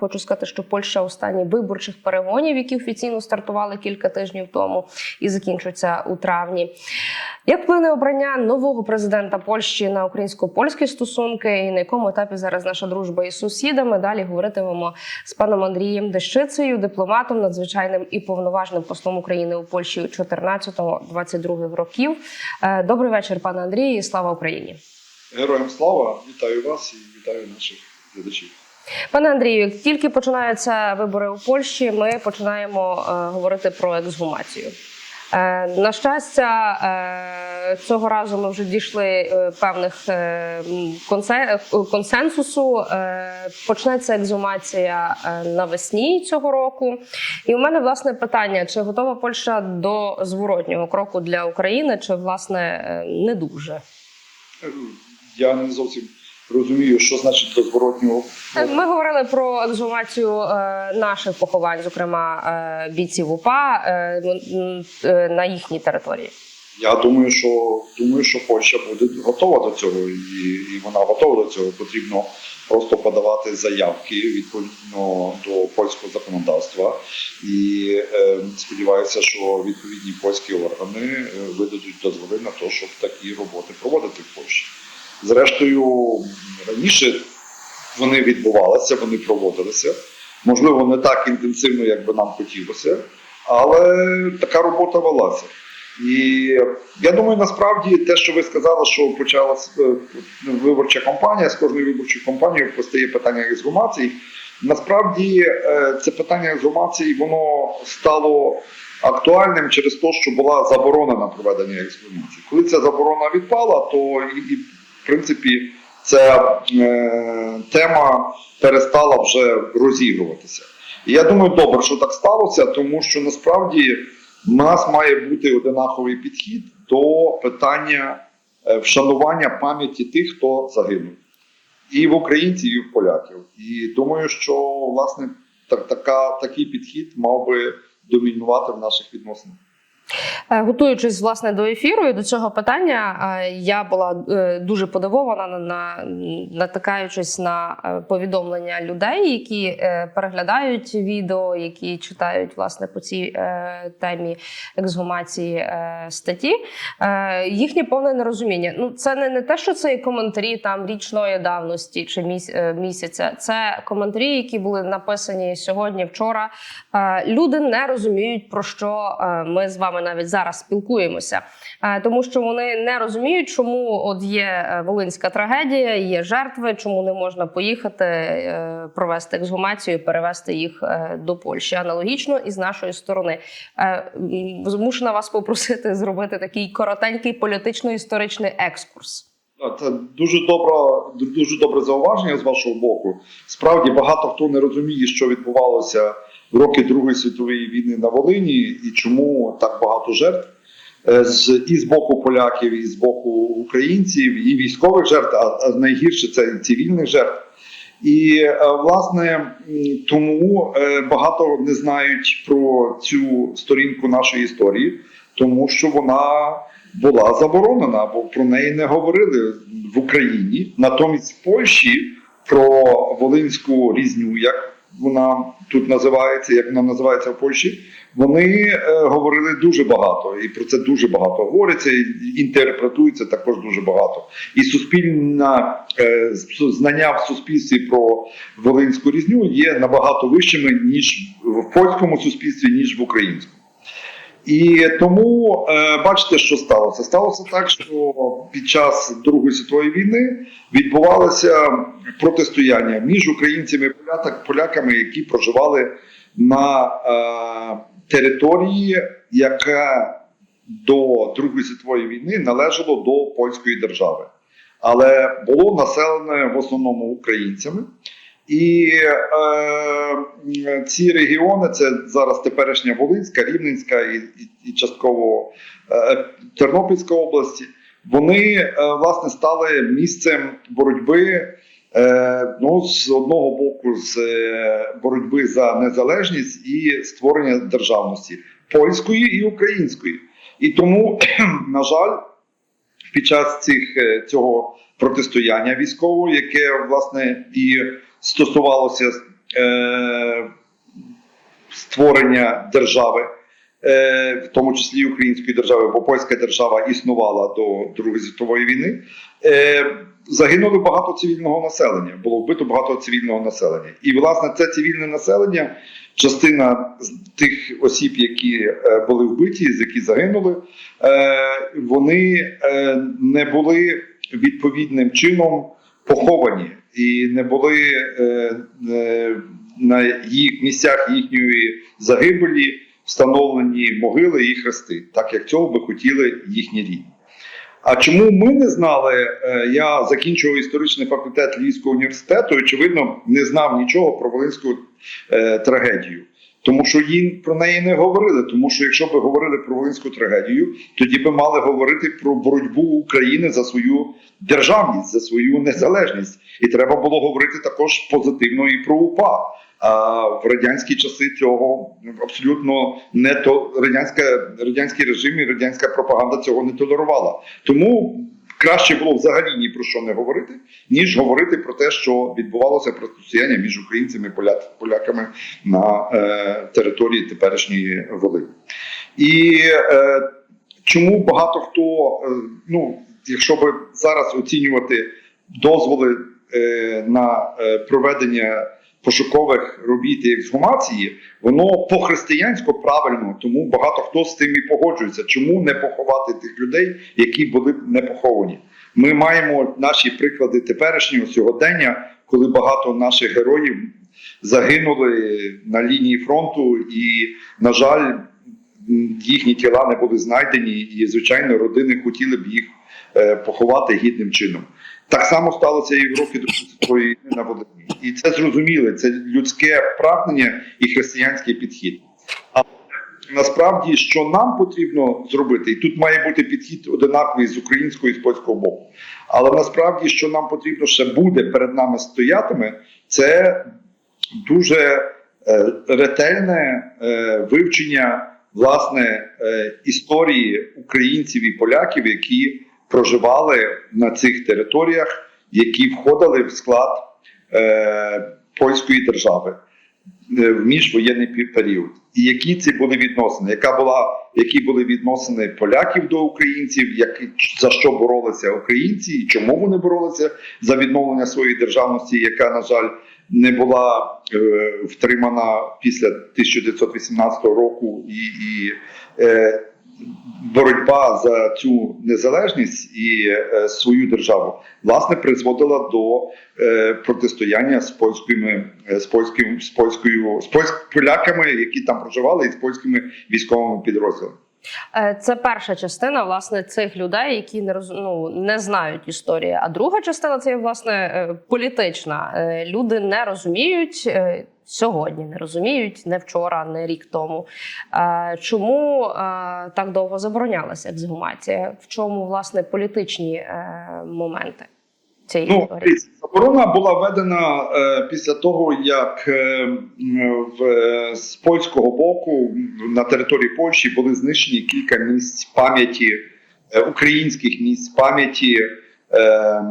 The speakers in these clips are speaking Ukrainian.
Хочу сказати, що Польща останні виборчих перегонів, які офіційно стартували кілька тижнів тому і закінчаться у травні. Як вплине обрання нового президента Польщі на українсько-польські стосунки, і на якому етапі зараз наша дружба із сусідами? Далі говоритимемо з паном Андрієм Дещицею, дипломатом, надзвичайним і повноважним послом України у Польщі 14-22 років. Е, Добрий вечір, пане Андрію, і слава Україні. Героям слава, вітаю вас і вітаю наших глядачів. Пане Андрію, як тільки починаються вибори у Польщі, ми починаємо е, говорити про ексгумацію. Е, на щастя, е, цього разу ми вже дійшли певних консе- консенсусу. Почнеться ексгумація е, навесні цього року. І у мене власне питання: чи готова Польща до зворотнього кроку для України, чи власне не дуже? Я не зовсім розумію, що значить до зворотнього. Ми говорили про екзумацію е, наших поховань, зокрема е, бійців УПА е, е, на їхній території. Я думаю, що думаю, що Польща буде готова до цього, і, і вона готова до цього. Потрібно просто подавати заявки відповідно до польського законодавства. І е, сподіваюся, що відповідні польські органи видадуть дозволи на те, щоб такі роботи проводити в Польщі. Зрештою, раніше вони відбувалися, вони проводилися. Можливо, не так інтенсивно, як би нам хотілося, але така робота велася. І я думаю, насправді те, що ви сказали, що почалася е, виборча кампанія, з кожною виборчою кампанією постає питання ексгумації. Насправді е, це питання ексгумації воно стало актуальним через те, що була заборона на проведення ексгумації. Коли ця заборона відпала, то і в принципі ця е, тема перестала вже розігруватися. І я думаю, добре, що так сталося, тому що насправді в нас має бути одинаковий підхід до питання е, вшанування пам'яті тих, хто загинув. І в українців, і в поляків. І думаю, що власне так, така, такий підхід мав би домінувати в наших відносинах. Е, Готуючись власне до ефіру і до цього питання, е, я була е, дуже подивована на, на натикаючись на повідомлення людей, які переглядають відео, які читають власне по цій темі ексгумації статті. Їхнє повне нерозуміння. Ну це не, не те, що це коментарі там річної давності чи місяця. Це коментарі, які були написані сьогодні, вчора. Люди не розуміють про що ми з вами навіть зараз спілкуємося, Е, тому що вони не розуміють, чому от є е, волинська трагедія, є жертви, чому не можна поїхати е, провести ексгумацію, перевести їх до Польщі. Аналогічно і з нашої сторони. Змушена вас попросити зробити такий коротенький політично-історичний екскурс. Це дуже добре, дуже добре зауваження з вашого боку. Справді багато хто не розуміє, що відбувалося роки Другої світової війни на Волині і чому так багато жертв Е, з і з боку поляків, і з боку українців, і військових жертв, а, найгірше це цивільних жертв. І е, власне тому е, багато не знають про цю сторінку нашої історії, тому що вона була заборонена, бо про неї не говорили в Україні. Натомість в Польщі про Волинську різню, як вона тут називається, як вона називається в Польщі, вони е, говорили дуже багато, і про це дуже багато говориться, і інтерпретується також дуже багато. І суспільна е, знання в суспільстві про Волинську різню є набагато вищими ніж в польському суспільстві, ніж в українському. І тому е, бачите, що сталося. Сталося так, що під час Другої світової війни відбувалося протистояння між українцями і поляками, які проживали на е, території, яка до Другої світової війни належало до польської держави, але було населене в основному українцями. І е, ці регіони це зараз теперішня Волинська, Рівненська і, і, і частково е, Тернопільська області. Вони е, власне стали місцем боротьби. Е, ну, з одного боку, з е, боротьби за незалежність і створення державності польської і української. І тому, на жаль, під час цих, е, цього протистояння військового, яке власне і стосувалося е, створення держави, е, в тому числі української держави, бо польська держава існувала до Другої світової війни. Е, загинули багато цивільного населення, було вбито багато цивільного населення. І, власне, це цивільне населення, частина з тих осіб, які е, були вбиті, з які загинули, е, вони е, не були відповідним чином поховані і не були е, е, на їх місцях їхньої загибелі встановлені могили і хрести, так як цього би хотіли їхні рідні. А чому ми не знали? Е, Я закінчував історичний факультет Львівського університету, і, очевидно, не знав нічого про Волинську трагедію. Тому що їм про неї не говорили. Тому що якщо б говорили про Волинську трагедію, тоді би мали говорити про боротьбу України за свою державність, за свою незалежність. І треба було говорити також позитивно і про УПА. А в радянські часи цього абсолютно не то радянська радянський режим і радянська пропаганда цього не толерувала. Тому краще було взагалі ні про що не говорити, ніж говорити про те, що відбувалося протистояння між українцями і поляками на е, території теперішньої Волині. І е, чому багато хто, е, ну якщо би зараз оцінювати дозволи е, на е, проведення пошукових робіт і ексгумації, воно по-християнську правильно, тому багато хто з тим і погоджується. Чому не поховати тих людей, які були не поховані? Ми маємо наші приклади теперішнього сьогодення, коли багато наших героїв загинули на лінії фронту, і, на жаль, їхні тіла не були знайдені, і, звичайно, родини хотіли б їх поховати гідним чином. Так само сталося і в роки Другої війни на Волині. І це зрозуміло, це людське прагнення і християнський підхід. А насправді, що нам потрібно зробити, і тут має бути підхід одинаковий з українського і з польського боку. Але насправді, що нам потрібно ще буде перед нами стоятиме, це дуже е, ретельне е, вивчення власне е, історії українців і поляків, які проживали на цих територіях, які входили в склад е, польської держави е, в міжвоєнний період. І які ці були відносини? Яка була, які були відносини поляків до українців, які, за що боролися українці, і чому вони боролися за відновлення своєї державності, яка, на жаль, не була е, втримана після 1918 року, і, і е, боротьба за цю незалежність і е, свою державу власне призводила до е, протистояння з польськими е, з польським з польською з польськ, поляками, які там проживали, і з польськими військовими підрозділами. Е, Це перша частина власне цих людей, які не роз... ну, не знають історії. А друга частина це власне е, політична. Е, Люди не розуміють. Сьогодні не розуміють, не вчора, не рік тому. Чому так довго заборонялася ексгумація? В чому власне політичні моменти цієї Ну, історії? заборона була введена е, після того, як е, в, е, з польського боку на території Польщі були знищені кілька місць пам'яті е, українських місць пам'яті. Е,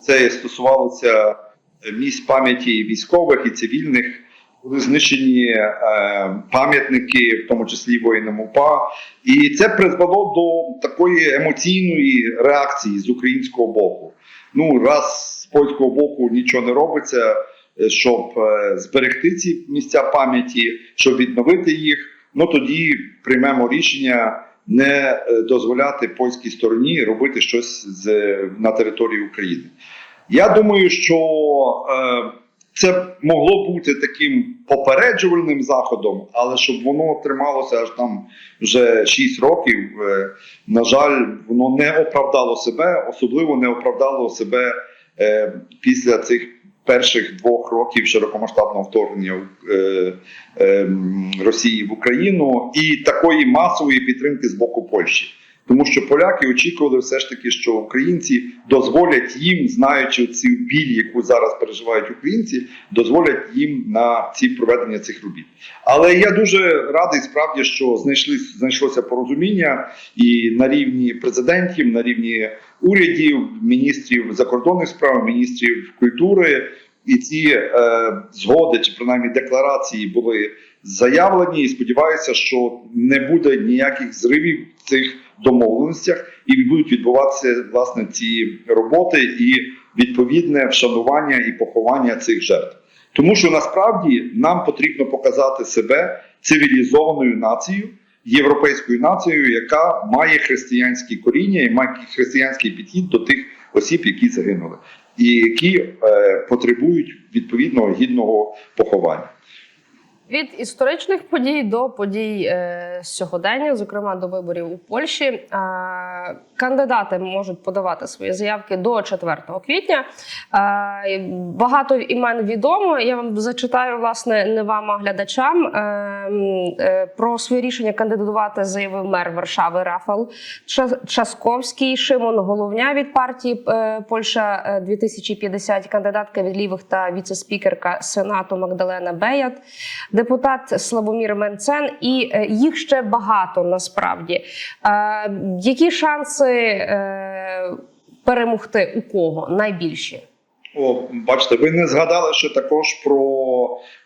це стосувалося місць пам'яті військових і цивільних. Були знищені е, пам'ятники, в тому числі воїнам УПА, і це призвело до такої емоційної реакції з українського боку. Ну, раз з польського боку нічого не робиться, е, щоб е, зберегти ці місця пам'яті, щоб відновити їх. Ну тоді приймемо рішення не е, дозволяти польській стороні робити щось з, на території України. Я думаю, що е, це могло бути таким попереджувальним заходом, але щоб воно трималося аж там вже 6 років. е, на жаль, воно не оправдало себе, особливо не оправдало себе е, після цих перших двох років широкомасштабного вторгнення е, Росії в Україну і такої масової підтримки з боку Польщі. Тому що поляки очікували все ж таки, що українці дозволять їм, знаючи цю біль, яку зараз переживають українці, дозволять їм на ці проведення цих робіт. Але я дуже радий справді, що знайшли знайшлося порозуміння і на рівні президентів, на рівні урядів, міністрів закордонних справ, міністрів культури. і ці е, згоди, чи принаймні декларації були заявлені. І сподіваюся, що не буде ніяких зривів цих домовленостях, і будуть відбуватися власне ці роботи і відповідне вшанування і поховання цих жертв. Тому що насправді нам потрібно показати себе цивілізованою нацією, європейською нацією, яка має християнські коріння і має християнський підхід до тих осіб, які загинули, і які е, потребують відповідного гідного поховання. Від історичних подій до подій е, сьогодення, зокрема до виборів у Польщі, е, кандидати можуть подавати свої заявки до 4 квітня. Е, багато імен відомо. Я вам зачитаю власне не вам, а глядачам. Е, е, про своє рішення кандидатувати заявив мер Варшави Рафал Часковський, Шимон Головня від партії е, Польща е, 2050, кандидатка від лівих та віце-спікерка Сенату Магдалена Беят депутат Славомір Менцен, і е, їх ще багато насправді. Е, які шанси е, перемогти у кого найбільші? О, бачите, ви не згадали ще також про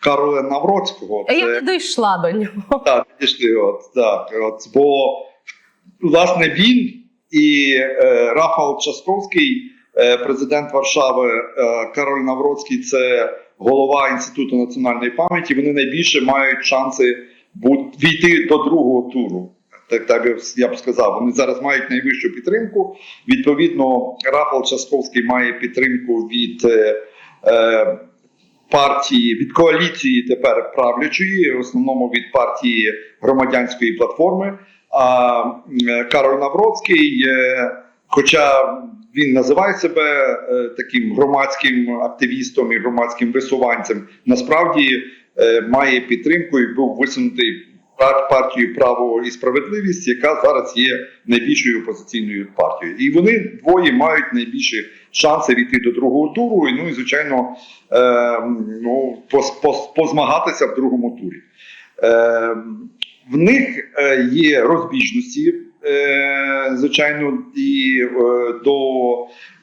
Кароля Навроцького. Я не дійшла до нього. Так, підійшли, от так. От, бо власне він і е, Рафал Часковський, е, президент Варшави, е, Кароль Навроцький, це голова Інституту національної пам'яті. Вони найбільше мають шанси війти до другого туру. Так, так я б сказав, вони зараз мають найвищу підтримку. Відповідно, Рафал Часковський має підтримку від е, е, партії від коаліції тепер правлячої, в основному від партії громадянської платформи. А е, Кароль Навроцький, е, хоча він називає себе е, таким громадським активістом і громадським висуванцем, насправді е, має підтримку і був висунутий пар- партією право і справедливість, яка зараз є найбільшою опозиційною партією. І вони двоє мають найбільші шанси війти до другого туру. І, ну і звичайно, е, ну, позмагатися в другому турі. В них є розбіжності, звичайно, і е, до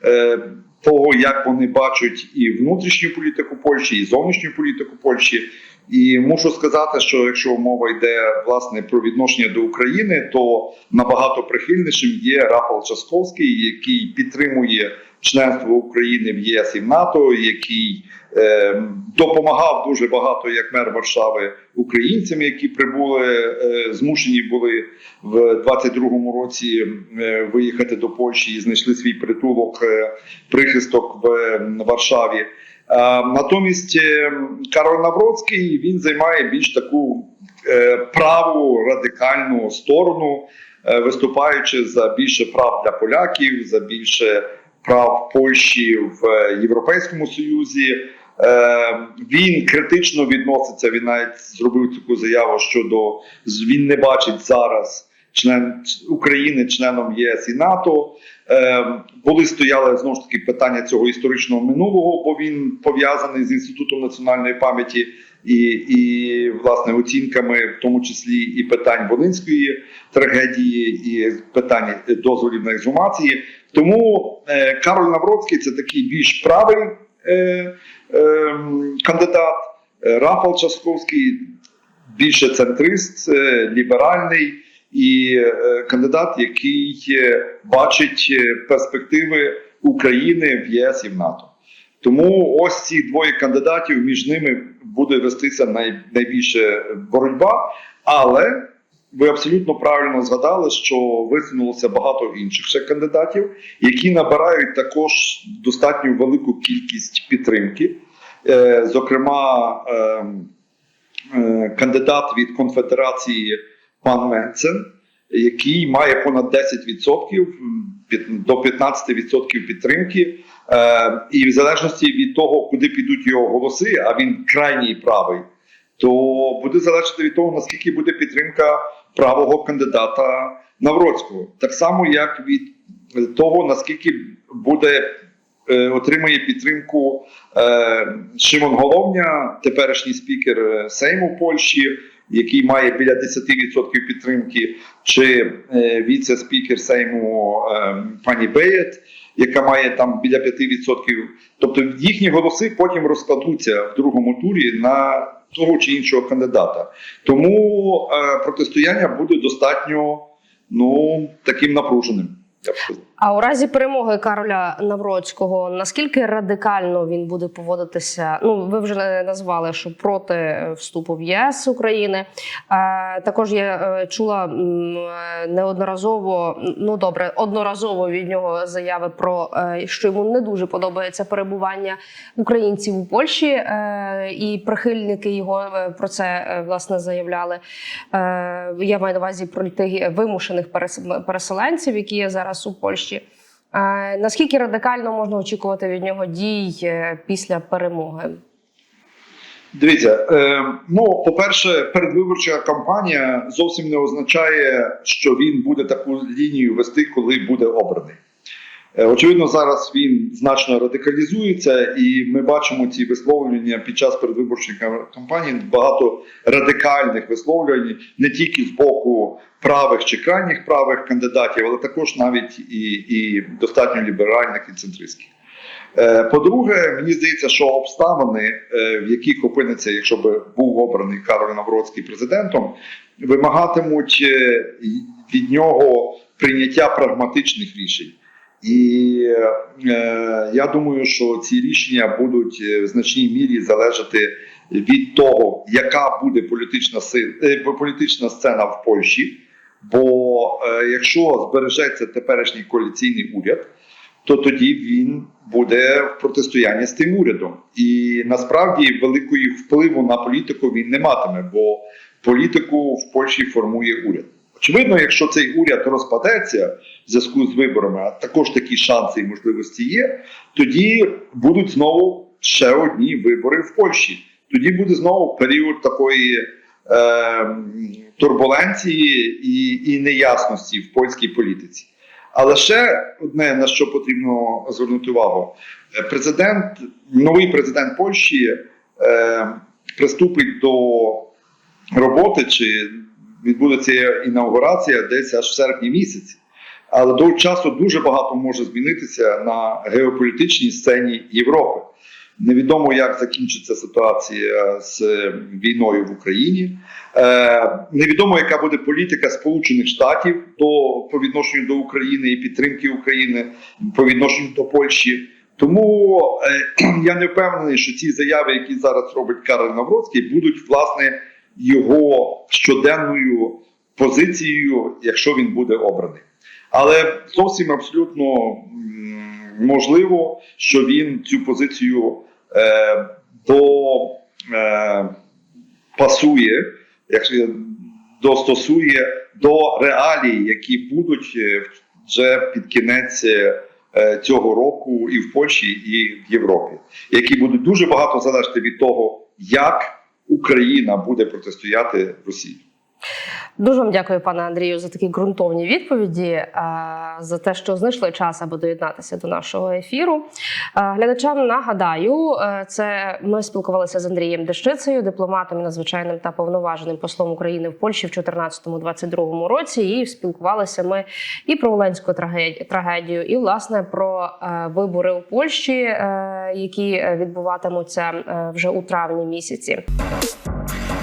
е, того, як вони бачать і внутрішню політику Польщі, і зовнішню політику Польщі. І мушу сказати, що якщо мова йде власне про відношення до України, то набагато прихильнішим є Рафал Часковський, який підтримує членство України в ЄС і в НАТО, який е, допомагав дуже багато як мер Варшави українцям, які прибули, е, змушені були в 22-му році е, виїхати до Польщі і знайшли свій притулок, е, прихисток в Варшаві. Натомість Кароль Навроцький він займає більш таку праву радикальну сторону, виступаючи за більше прав для поляків, за більше прав Польщі в Європейському Союзі. Е, Він критично відноситься. Він навіть зробив таку заяву щодо він не бачить зараз член України членом ЄС і НАТО. Е, були стояли знову ж таки питання цього історичного минулого, бо він пов'язаний з інститутом національної пам'яті і, і власне оцінками, в тому числі і питань Волинської трагедії, і питань дозволів на ексгумації. Тому е, Кароль Навроцький це такий більш правий е, е, кандидат. Е, Рафал Часковський більше центрист, ліберальний і кандидат, який бачить перспективи України в ЄС і в НАТО. Тому ось ці двоє кандидатів між ними буде вестися найбільше боротьба. Але ви абсолютно правильно згадали, що висунулося багато інших ще кандидатів, які набирають також достатньо велику кількість підтримки. Е, зокрема, е, е, кандидат від конфедерації пан Менцен, який має понад 10% до 15% підтримки. Е, і в залежності від того, куди підуть його голоси, а він крайній правий, то буде залежати від того, наскільки буде підтримка правого кандидата Навроцького. Так само, як від того, наскільки буде е, отримає підтримку е, Шимон Головня, теперішній спікер е, Сейму Польщі, який має біля 10% підтримки, чи віце-спікер Сейму пані Беєт, яка має там біля 5%. Тобто їхні голоси потім розкладуться в другому турі на того чи іншого кандидата. Тому е, протистояння буде достатньо ну, таким напруженим. Я б сказав. А у разі перемоги Кароля Навроцького, наскільки радикально він буде поводитися? Ну, ви вже назвали, що проти вступу в ЄС України. Також я е, чула е, неодноразово, ну добре, одноразово від нього заяви про е, що йому не дуже подобається перебування українців у Польщі, і прихильники його про це власне заявляли. Я маю на увазі про тих вимушених перес- переселенців, які є зараз у Польщі. Наскільки радикально можна очікувати від нього дій е, після перемоги? Дивіться, е, ну по-перше, передвиборча кампанія зовсім не означає, що він буде таку лінію вести, коли буде обраний. Е, очевидно, зараз він значно радикалізується, і ми бачимо ці висловлення під час передвиборчої кампанії. Багато радикальних висловлювань не тільки з боку правих чи крайніх правих кандидатів, але також навіть і, і достатньо ліберальних і центристських. Е, По-друге, мені здається, що обставини, е, в яких опиниться, якщо б був обраний Кароль Навроцький президентом, вимагатимуть від нього прийняття прагматичних рішень. І е, я думаю, що ці рішення будуть е, в значній мірі залежати від того, яка буде політична е, політична сцена в Польщі. Бо е, якщо збережеться теперішній коаліційний уряд, то тоді він буде в протистоянні з тим урядом. І насправді великої впливу на політику він не матиме, бо політику в Польщі формує уряд. Очевидно, якщо цей уряд розпадеться зв'язку з виборами, а також такі шанси і можливості є, тоді будуть знову ще одні вибори в Польщі. Тоді буде знову період такої е, турбуленції і, і неясності в польській політиці. Але ще одне на що потрібно звернути увагу: Е, президент, новий президент Польщі е, приступить до роботи, чи відбудеться інаугурація десь аж в серпні місяці. Але до часу дуже багато може змінитися на геополітичній сцені Європи. Невідомо, як закінчиться ситуація з війною в Україні. Е, невідомо, яка буде політика Сполучених Штатів до по відношенню до України і підтримки України по відношенню до Польщі. Тому е, я не впевнений, що ці заяви, які зараз робить Карл Навроцький, будуть власне його щоденною позицією, якщо він буде обраний. Але зовсім абсолютно можливо, що він цю позицію е, до е, пасує, якщо достосує до реалій, які будуть е, вже під кінець е, цього року і в Польщі, і в Європі, які будуть дуже багато залежати від того, як Україна буде протистояти Росії. Дуже вам дякую, пане Андрію, за такі ґрунтовні відповіді, е, за те, що знайшли час, аби доєднатися до нашого ефіру. Е, Глядачам нагадаю, е, це ми спілкувалися з Андрієм Дещицею, дипломатом, надзвичайним та повноваженим послом України в Польщі в 2014-2022 році. І спілкувалися ми і про Оленську траге- трагедію, і власне про вибори у Польщі, які відбуватимуться вже у травні місяці.